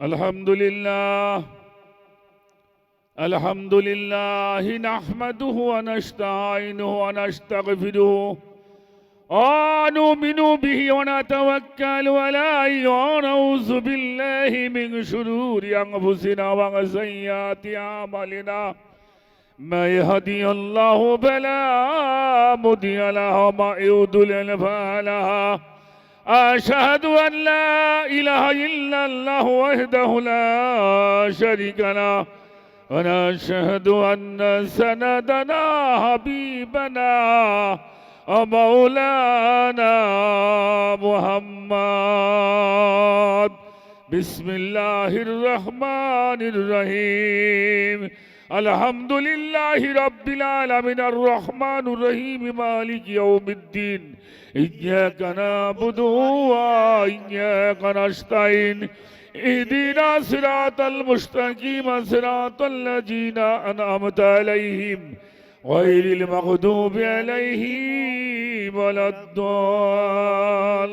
الحمد لله الحمد لله نحمده ونستعينه ونستغفره. ونؤمن به ونتوكل عليه. ونعوذ بالله من شرور أنفسنا وسيئات أعمالنا. ما يهدي الله فلا مضي له وما يضلل فلا أشهد أن لا إله إلا الله وحده لا شريك له ونشهد أن سندنا حبيبنا ومولانا محمد. بسم الله الرحمن الرحيم. আলহামদুলিল্লাহ রব্বিল আলামিন আর রহমান রহিম, মালিক ইয়াউমিদ্দিন। ইয়াকা নাবুদু ওয়া ইয়াকা নাস্তাইন ইহদিনা সিরাতাল মুস্তাকিম সিরাতাল লাযিনা আনআমতা আলাইহিম। গায়রিল মাগদুবি আলাইহিম ওয়ালাদ-দাল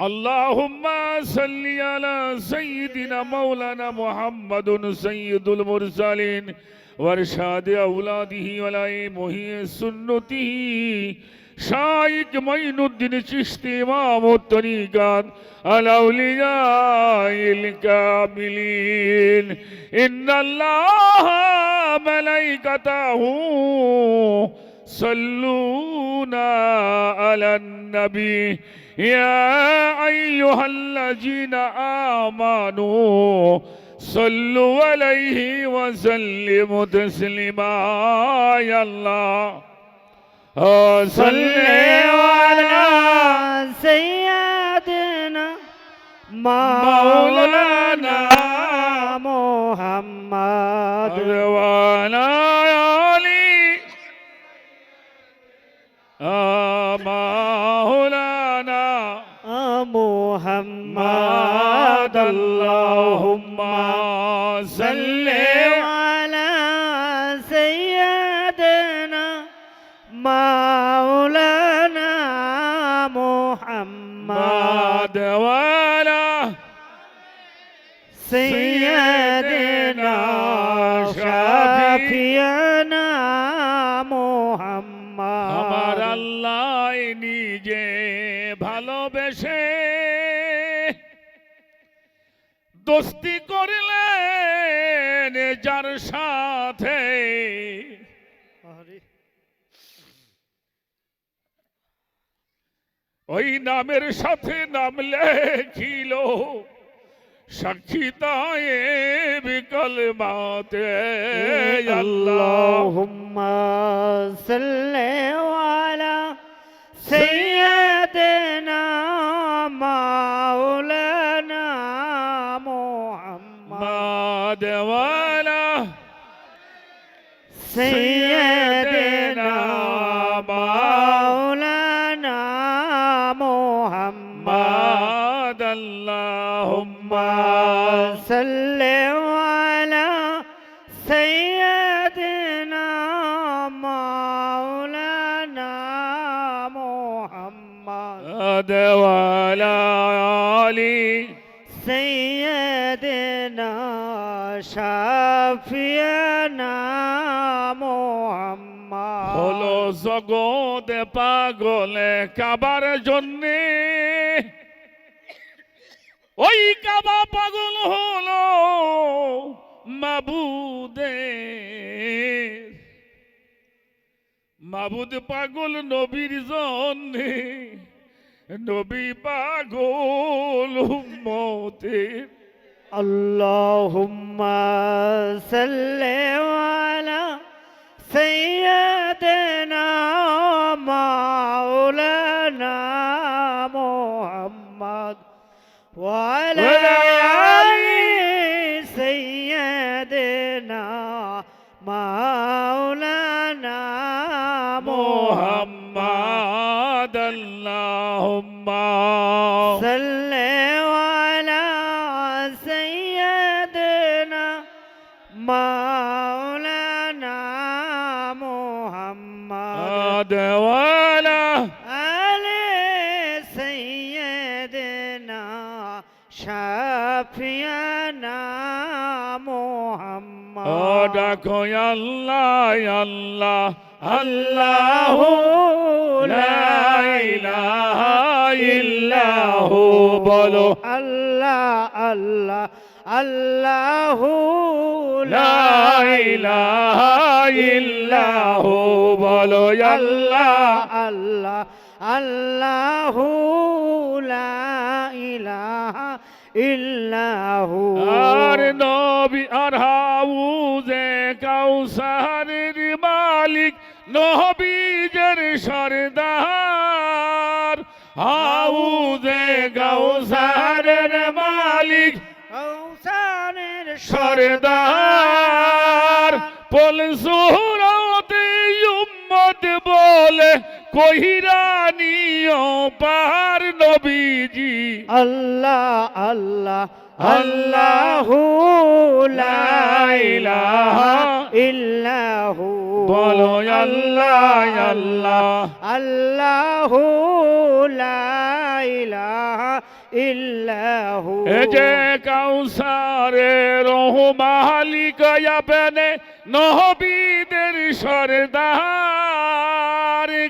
اللهم صل على سيدنا مولانا محمد سيد المرسلين وارشاد اولاده ولا محيي سنته شايك معين الدين چشتي امام الطريقات الاولياء الكاملين ان الله ملائكته صلون على النبي يا أيها الذين آمنوا صلوا عليه وسلموا تسليما يا الله. صل على سيدنا مولانا مولانا محمد. আল্লাহ নিজে ভালোবেসে দোস্তি করিলেন যার সাথে। ওই নামের সাথে নাম লেখিল সাক্ষী বিকল মাতে আল্লাহ। সাল্লাল্লাহু আলা سيدنا مولانا محمد ولا سيدنا مولانا محمد اللهم صل محمد মাদ ওয়ালা আলী سيدنا شافينا محمد হলো জগৎ পাগলে কাবার জন্যে ওই কাবা পাগল হলো মাবুদে মাবুদ পাগল নবীর জন্যে নবী পাগল উম্মতে। আল্লাহুম্মা সাল্লি আলা সাইয়্যিদিনা মাওলানা মুহাম্মদ ওয়া আলা বলো। আল্লাহ আল্লাহ আল্লাহ লা ইলাহা বলো আল্লাহ। আল্লাহ আল্লাহ লা ইলাহা ইল্লাহু। আর নবী আর হাউজে কাউসারের মালিক নবীজের সরদার। হাউজে গৌসারের মালিক গৌসারের সরদার। পল সুরতে উম্মত বলে কহিরানিও পার নবীজি। আল্লাহ আল্লাহ আল্লাহ লা ইলাহা ইল্লাহু। বলো আল্লাহ আল্লাহ। আল্লাহ লা ইলাহা ইল্লাহু। এ যে কাউসারে রহ মালিক আপনে নহবীদের সরদার।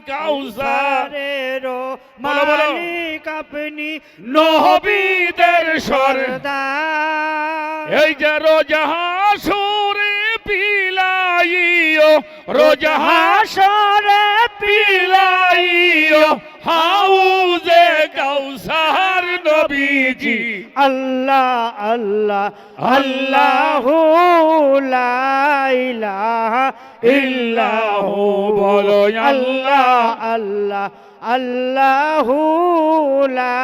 কাউসার। সারেরো বলো, বলো। মালিক আপনি নহবীদের সর সরদার। এই যে রোজাহা সুরে পিলাইও রোজাহা হাসরে পিলাইও হাউজে কাউসার নবীজি। আল্লাহ আল্লাহ আল্লাহ লা ইলাহা ইল্লাহু বলো আল্লাহ আল্লাহ আল্লাহ লা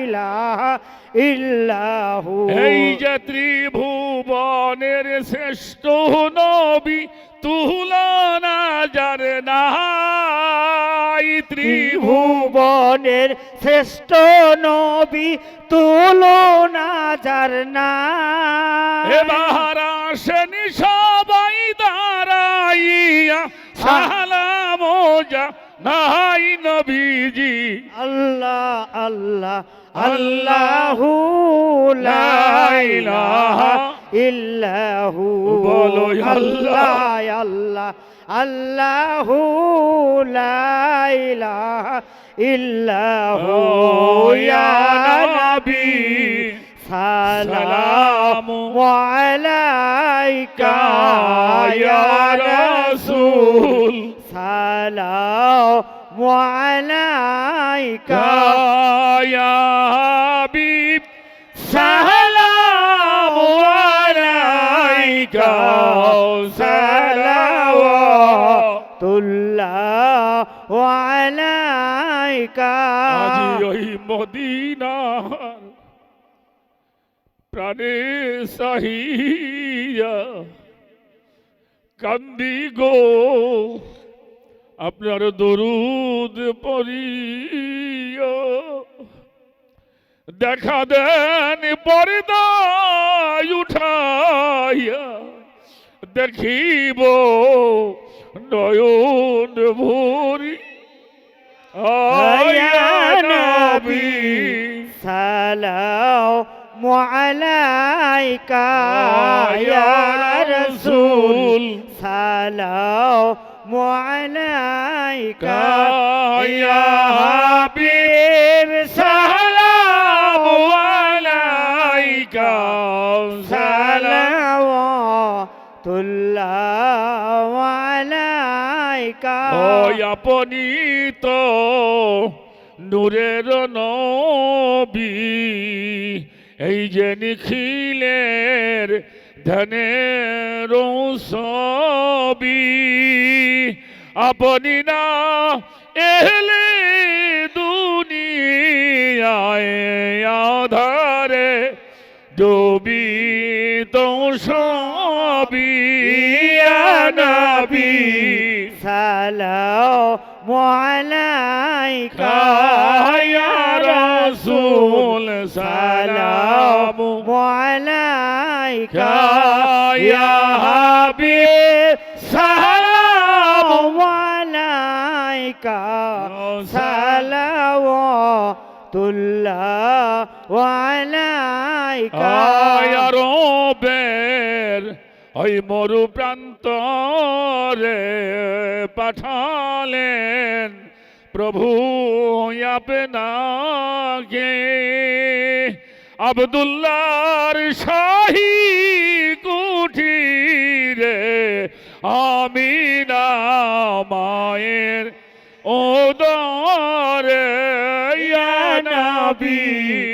ইলাহা ইল্লাহু। এই যে ত্রিভুবনের শ্রেষ্ঠ নবী তুলনা যার ত্রিভুব ত্রিভুবনের শ্রেষ্ঠ নবী তুলনা যার না। এবার আসেন সবাই দাঁড়াইয়া সালাম যা নাই নবীজি। আল্লাহ আল্লাহ আল্লাহু লা ইলাহা ইল্লাহু। বলো আল্লাহ। আল্লাহ আল্লাহু লা ইলাহা ইল্লাহু ইয়া নবী সালাম আলাইকা ইয়া রাসূল সালাম আলাইকা يا প্রাণে কান্দি গো। আপনার দরুদ পড়িয়া দেখা দেন পর্দায় উঠাইয়া দেখিব নয়ন ভরি নবী সালাম আলাইকা ইয়া রাসূল। সালাম আলাইকা ইয়া হাবিব সালাম ওই আপনি তো নূরের নবী। এই যে নিখিলের ধনের সবি আপনি না এলে দুনিয়ায় আধারে ডুবি তো নবী। ইয়া নবী সালাম আলাইকা ইয়া রাসূল সালাম আলাইকা ইয়া হাবিব সালাম আলাইকা সালাওয়াতুল্লাহ আলাইকা ইয়া রবের ওই মরু প্রান্তরে পাঠালেন প্রভু আপনাকে। আবদুল্লাহর শাহী কুঠিরে আমিনা মায়ের ওদরে ইয়া নবী।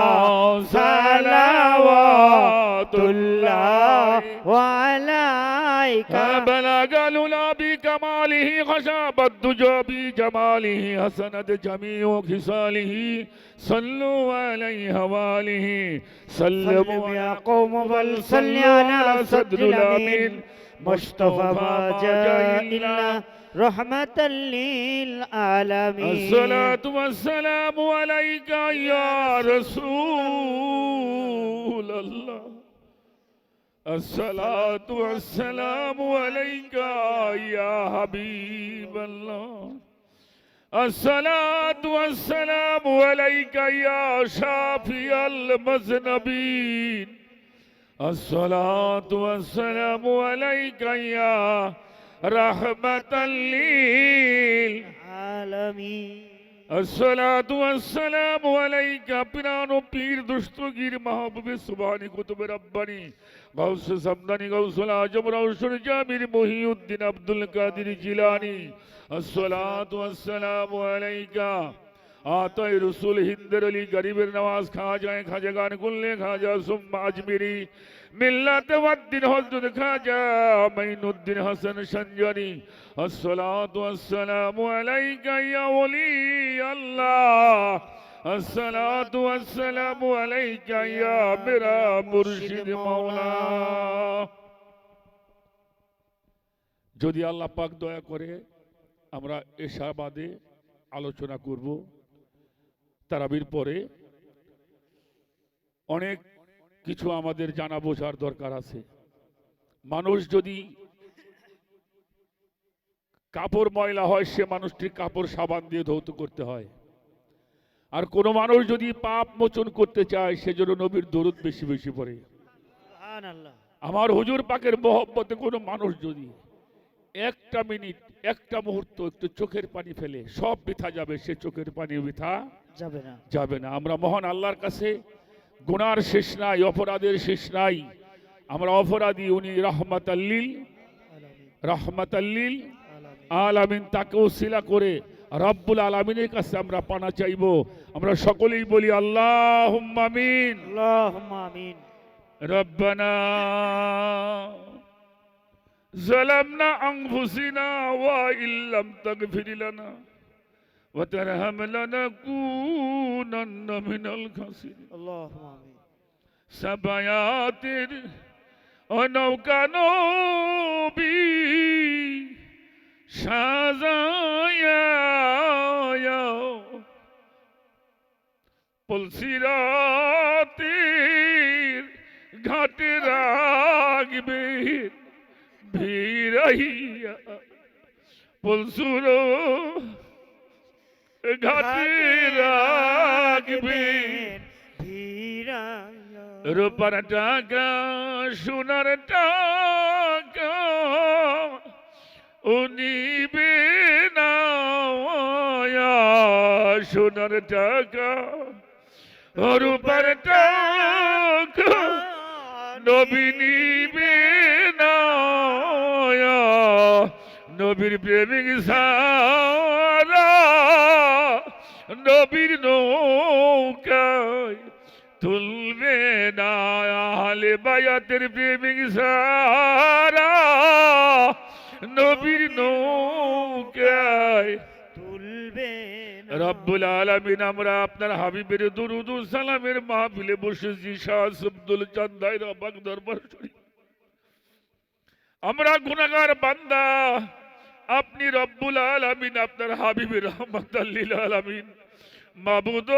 العلا بكماله خشاب الدجى بجماله حسنت جميع خصاله. صلوا عليه سلم سلموا يا قوم بل صل على صدر الأمين. مصطفى ما جاء إلا رحمة للعالمين. الصلاة والسلام عليك يا رسول الله. الصلاة والسلام عليك يا حبيب الله. الصلاة والسلام عليك يا شافي المذنبين. الصلاة والسلام عليك يا رحمة للعالمين. الصلاة والسلام عليك. يا بنانو پیر دشتو گیر محبوب سبحانی کتب ربانی গাউস সামদানি গাউসুল আজম রাউসুল জামির মহিউদ্দিন আব্দুল কাদির জিলানি। আসসালাতু আসসালামু আলাইকা। আতাই রসুল হিন্দের আলী গরিবের নওয়াজ খা খাজা গান গুনলে খাজা সুম্মা আজমিরি। মিল্লাতে ওয়াদ্দিন হযরত খাজা মাইনুদ্দিন হাসান সঞ্জনি আসসালাতু আসসালামু আলাইকা ইয়া ওলি আল্লাহ। الصلاة والسلام عليك يا میرا مرشد مولا যদি আল্লাহ পাক দয়া করে আমরা এশাবাদে আলোচনা করব তারাবির পরে অনেক কিছু আমাদের জানা বোঝার দরকার আছে মানুষ যদি কাপড় ময়লা হয় সে মানুষটির কাপড় সাবান দিয়ে ধৌত করতে হয় আর কোনো মানুষ যদি পাপ মোচন করতে চায় সেজন্য নবীর দরুদ বেশি বেশি পড়ে। আমার হুজুর পাকের মহব্বতে কোনো মানুষ যদি একটা মিনিট একটা মুহূর্ত একটু চোখের পানি ফেলে সব বিথা যাবে সে চোখের পানি বিথা যাবে না। যাবে না। আমরা মহান আল্লাহর কাছে গুনার শেষ নাই অপরাধের শেষ নাই। আমরা অপরাধী উনি রহমত আল্লিল রহমত আল্লিল আল আমিন তাকেও শিলা করে রব্বুল আলমিনের কাছে আমরা পানা চাইব। আমরা সকলেই বলি আল্লাহ আমিন। আমিন। রব্বানা জলামনা আংফুসিনা ওয়া ইল্লাম তাগফির লানা ওয়া তারহামনা লানাকুনান্না মিনাল খাসিরিন। আল্লাহুম্মা আমিন। সাবায়াতির অনৌকানো বি সাজায়া পুলসিরাতের ঘাটে রাখবে ভিড়াইয়া। পুলসুর ঘাটে ভিড়াইয়া। রূপার টাকা সোনার টাকা উনিবে না সোনার টাকা রূপার টাকা, নবী নিবে না নবীর প্রেমিক সারা, নবীর নৌকায় তুলবে না আহলে বায়াতের প্রেমিক সারা। নবীর নৌকায় তুলবে। রব্বুল আলামিন আমরা আপনার হাবিবের দুরুদ সালামের মাহফিলে বসেছি শাহ আব্দুল চান্দাই রবাক দরবার শরীফ আমরা গুনাহগার বান্দা আপনি রব্বুল আলামিন আপনার হাবিবের রহমত আলামিন মাবুদ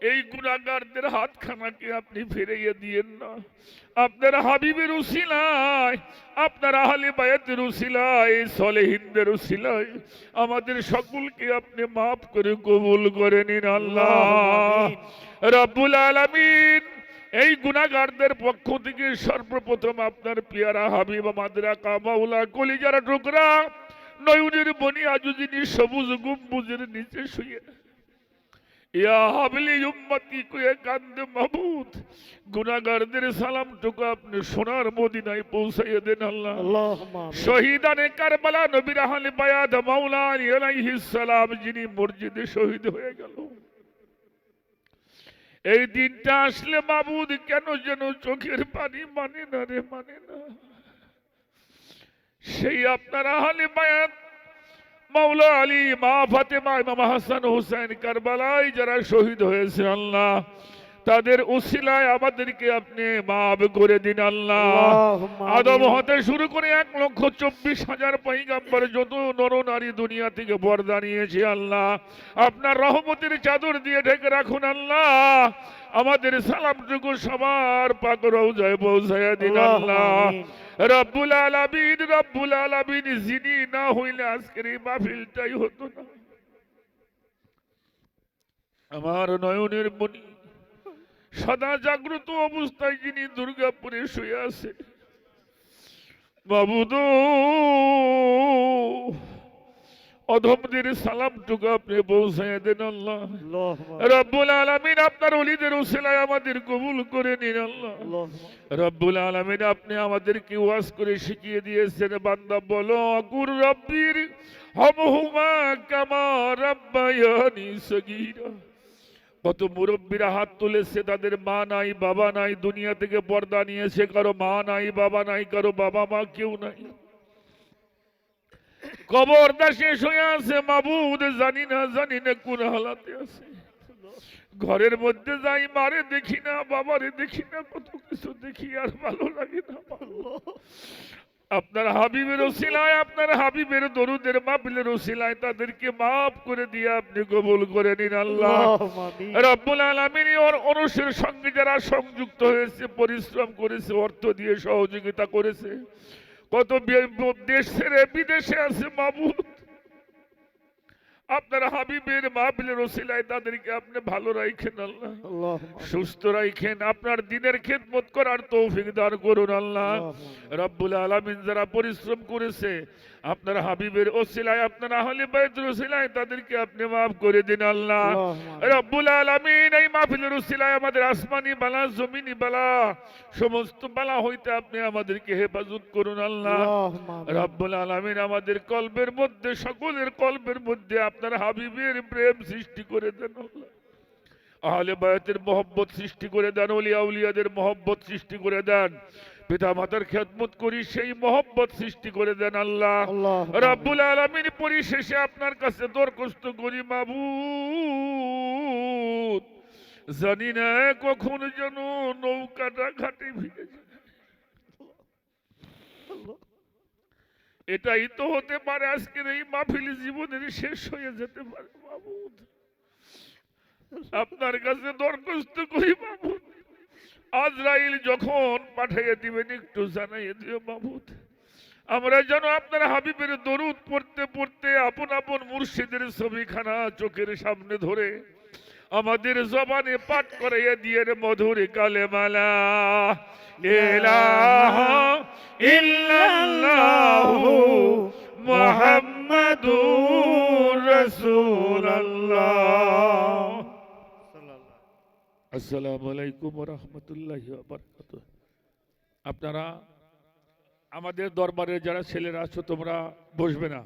এই গুণাগারদের হাতখানাকে আপনি ফিরিয়ে দিয়েন না। আপনার হাবিবের উসিলায় আপনার আহলে বায়াতের উসিলায় সলেহিনদের উসিলায় আমাদের সকলকে আপনি মাফ করে কবুল করে নিন আল্লাহ। রব্বুল আলামিন এই গুণাগারদের পক্ষ থেকে সর্বপ্রথম আপনার পিয়ারা হাবিব আমাদের আকা মাওলা কলিজার টুকরা নয়নের বনি আজুদিনী সবুজ গম্বুজের নিচে শুয়ে গুনাহগারদের সালামটুকু আপনি সোনার মদিনায় পৌঁছাইয়ে দেন আল্লাহ। শহীদানে কারবালা নবীর আহলে বায়াত মাওলা আলী আলাইহিস সালাম যিনি মসজিদে শহীদ হয়ে গেল। এই দিনটা আসলে মাবুদ কেন যেন চোখের পানি মানে না রে মানে না। সেই আপনার আহলে বায়াত মাওলা আলী মা ফাতেমা ইমাম হাসান হুসাইন কারবালায় যারা শহীদ হয়েছে আল্লাহ তাদের উসিলায় আমাদেরকে আপনি মাফ করে দিন আল্লাহ। আদম হতে শুরু করে এক লক্ষ চব্বিশ হাজার পৈগাম্বর যত নর নারী দুনিয়া থেকে বরদা নিয়েছে আল্লাহ আপনার রহমতের চাদর দিয়ে ঢেকে রাখুন আল্লাহ আমাদের সালামটুকু সবার পাক রওজায় পৌঁছায় দিন আল্লাহ। রব্বুল আলামিন রব্বুল আলামিন, যিনি না হইলে আজকের মাহফিলটাই হতো না। আমার নয়নের মনি সদা জাগ্রত অবস্থায় যিনি দুর্গাপুরে শুয়ে আছে বাবুদ অধমদের সালামটুকু আপনি পৌঁছায় দেন আল্লাহ। রব্বুল আলামিন আপনার অলিদের উসিলায় আমাদের কবুল করে নিন আল্লাহ। রব্বুল আলমিন আপনি আমাদেরকে ওয়াজ করে শিখিয়ে দিয়েছেন বান্দা বলো আকুর রব্বির হমহুমা কামা রব্বায়ানি সগীরা। কত মুরব্বীরা হাত তুলেছে তাদের মা নাই বাবা নাই দুনিয়া থেকে পর্দা নিয়েছে কারও মা নাই বাবা নাই কারও বাবা মা কেউ নাই। কবরদা শেষ হয়ে আছে মাবুদ জানি না জানি না কোন হালাতে আছে। ঘরের মধ্যে যাই মারে দেখি না বাবারে দেখি না কত কিছু দেখি আর ভালো লাগে না। আপনার হাবিবের ওসিলায় আপনার হাবিবের দরুদের মাহফিলের ওসিলায় তাদেরকে মাফ করে দিয়ে আপনি কবুল করে নিন আল্লাহ। রব্বুল আলমিন ওর অনুষের সঙ্গে যারা সংযুক্ত হয়েছে পরিশ্রম করেছে অর্থ দিয়ে সহযোগিতা করেছে কত দেশ ছেড়ে বিদেশে আছে মাবুদ আপনার হাবিবের মাহবিলের ওসিলায় তাদেরকে আপনি ভালো রাখেন আল্লাহ। সুস্থ রাখেন আপনার দিনের খেদমত করার তৌফিক দান করুন আল্লাহ। রব্বুল আলমিন যারা পরিশ্রম করেছে আপনার হাবিবের ওসিলায় আপনার আহলে বাইতের ওসিলায় তাদেরকে আপনি মাফ করে দিন আল্লাহ। রব্বুল আলামিন এই মাহফিলের উসিলায় আমাদের আসমানি বালা জমিনি বালা সমস্ত বালা হইতে আপনি আমাদেরকে হেফাজত করুন আল্লাহ। রব্বুল আলামিন আমাদের কলবের মধ্যে সকলের কলবের মধ্যে আপনার হাবিবের প্রেম সৃষ্টি করে দেন আল্লাহ। আহলে বায়াতের মহব্বত সৃষ্টি করে দেন ওলিয়া উলিয়াদের মহব্বত সৃষ্টি করে দেন। পিতা মাতার খেদমত করি সেই মহব্বত সৃষ্টি করে দেন আল্লাহ। রব্বুল আলমিন পরিশেষে আপনার কাছে দরখাস্ত করি মাবুদ জানি না কখন যেন নৌকাটা ঘাটে যায়। এটাই তো হতে পারে আজকের এই মাহফিল জীবনের শেষ হয়ে যেতে পারে মাবুদ আপনার কাছে দরখাস্ত করি মাবুদ আজরাইল যখন পাঠাইয়া দিবেন, একটু জানাইয়া দিও মাবুদ। আমরা যেন আপনার হাবিবের দরুদ পড়তে পড়তে আপন আপন মুর্শিদের ছবিখানা চোখের সামনে ধরে আমাদের জবানে পাঠ করাইয়া দিয়ে মধুর কালেমালা। ইলাহা ইল্লাল্লাহু মুহাম্মাদুর আসসালামু আলাইকুম রহমতুল্লাহ আপনারা আমাদের দরবারে যারা ছেলেরা আছো তোমরা বসবে না।